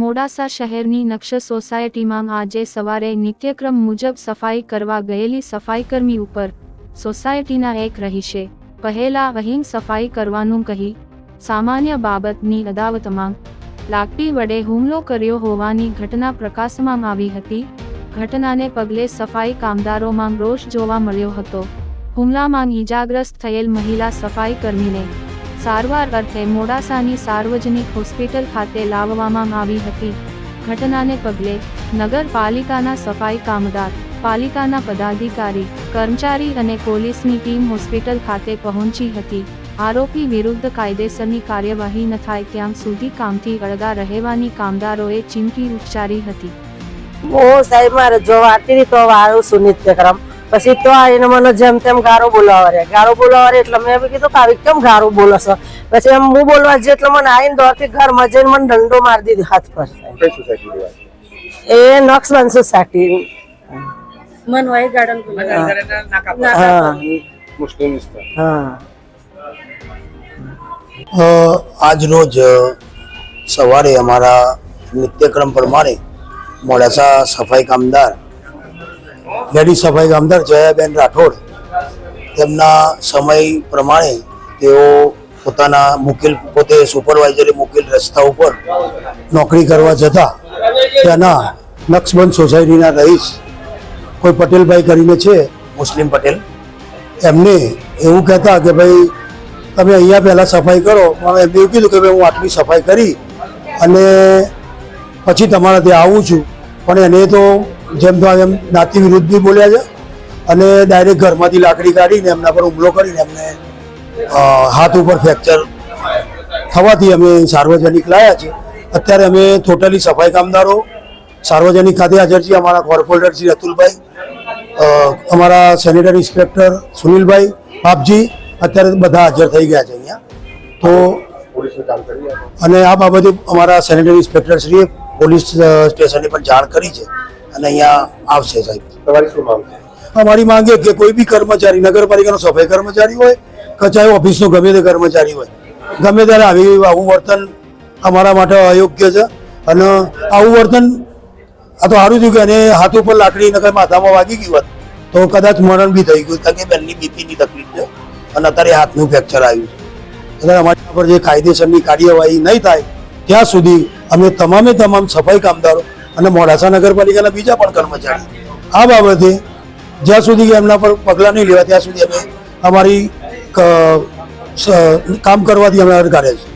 મોડાસા શહેરની નક્ષ સોસાયટીમાં આજે સવારે નિત્યક્રમ મુજબ સફાઈ કરવા ગયેલી સફાઈકર્મી ઉપર સોસાયટીના એક રહીશે. પહેલા અહીં સફાઈ કરવાનું કહી, સામાન્ય બાબતની અદાવતમાં લાકડી વડે હુમલો કર્યો હોવાની ઘટના પ્રકાશમાં આવી હતી. ઘટનાને પગલે સફાઈ કામદારોમાં રોષ જોવા મળ્યો હતો. હુમલામાં ઈજાગ્રસ્ત થયેલ મહિલા સફાઈ કર્મીને સારવાર અર્થે મોડાસાની સાર્વજનિક હોસ્પિટલ ખાતે લાવવામાં આવી હતી. ઘટનાને પગલે નગરપાલિકાના સફાઈ કામદાર, પાલિકાના પદાધિકારી, કર્મચારી અને પોલીસની ટીમ હોસ્પિટલ ખાતે પહોંચી હતી. આરોપી વિરુદ્ધ કાયદેસરની કાર્યવાહી ન થાય ત્યાં સુધી કામથી અળગા રહેવાની કામદારોએ ચીમકી ઉચ્ચારી હતી. હું સાહેબ, મારે જોવા હતી તો આવ્યું છું નિત્યક્રમ પછી તો આવીને મને જેમ તેમ ગારો બોલાવા રહ્યા. ગારો બોલાવા રહ્યા એટલે મેં કીધું કે આવી કેમ ગારો બોલો છો પછી એમ હું બોલવા જઈએ એટલે મને આવીને દોડથી ઘરમાં જઈને મને દંડો મારી દીધો હાથ પર. એ નક્ષ બનશું સાટી મનવાઈ ગાર્ડન હા. હા. અ, આજ રોજ સવારે અમારા નિત્યક્રમ પ્રમાણે મોડાસા સફાઈ કામદાર લેડી સફાઈ ગામદાર જયાબેન રાઠોડ તેમના સમય પ્રમાણે તેઓ પોતાના મુકેલ પોતે સુપરવાઇઝરે મુકેલ રસ્તા ઉપર નોકરી કરવા જતા ત્યાંના નક્સબંધ સોસાયટીના રહીશ કોઈ પટેલભાઈ કરીને છે? મુસ્લિમ પટેલ. એમને એવું કહેતા કે ભાઈ તમે અહીંયા પહેલાં સફાઈ કરો. પણ એમને એવું કીધું કે ભાઈ હું આટલી સફાઈ કરી અને પછી તમારા ત્યાં આવું છું. પણ એને તો જેમ તો એમ નાતી વિરુદ્ધ બી બોલ્યા છે અને ડાયરેક્ટ ઘરમાંથી લાકડી કાઢીને એમના પર હુમલો કરીને એમને હાથ ઉપર ફ્રેક્ચર થવાથી અમે સાર્વજનિક લાયા છે અત્યારે અમે ટોટલી સફાઈ કામદારો, સાર્વજનિક ખાતે હાજર છીએ અમારા કોર્પોરેટર શ્રી અતુલભાઈ અમારા સેનેટરી ઇન્સ્પેક્ટર સુનિલભાઈ બાપજી અત્યારે બધા હાજર થઈ ગયા છે અહીંયા તો. અને આ બાબતે અમારા સેનેટરી ઇન્સ્પેક્ટર શ્રીએ પોલીસ સ્ટેશને પણ જાણ કરી છે અને અહીંયા આવશે સાહેબ. તમારી શું માંગ અમારી અમારી એ કે કોઈ બી કર્મચારી નગરપાલિકાનો સફાઈ કર્મચારી હોય કે ચાહે ઓફિસનો ગમે તે કર્મચારી હોય. ગમે ત્યારે આવી આવું વર્તન અમારા માટે અયોગ્ય છે. અને આવું વર્તન આ તો સારું થયું કે એને હાથ ઉપર લાકડી નગર માથામાં વાગી ગયું હોત તો કદાચ મરણ બી થઈ ગયું કારણ કે બેનની બીપીની તકલીફ છે. અને અત્યારે હાથનું ફ્રેક્ચર આવ્યું છે. એટલે અમારી પર જે કાયદેસરની કાર્યવાહી નહીં થાય ત્યાં સુધી અમે તમામે તમામ સફાઈ કામદારો અને મોડાસા નગરપાલિકાના બીજા પણ કર્મચારી. આ બાબતે જ્યાં સુધી એમના પર પગલાં નહીં લેવા ત્યાં સુધી અમે અમારી કામ કરવાથી અમે અટકાવ્યા છે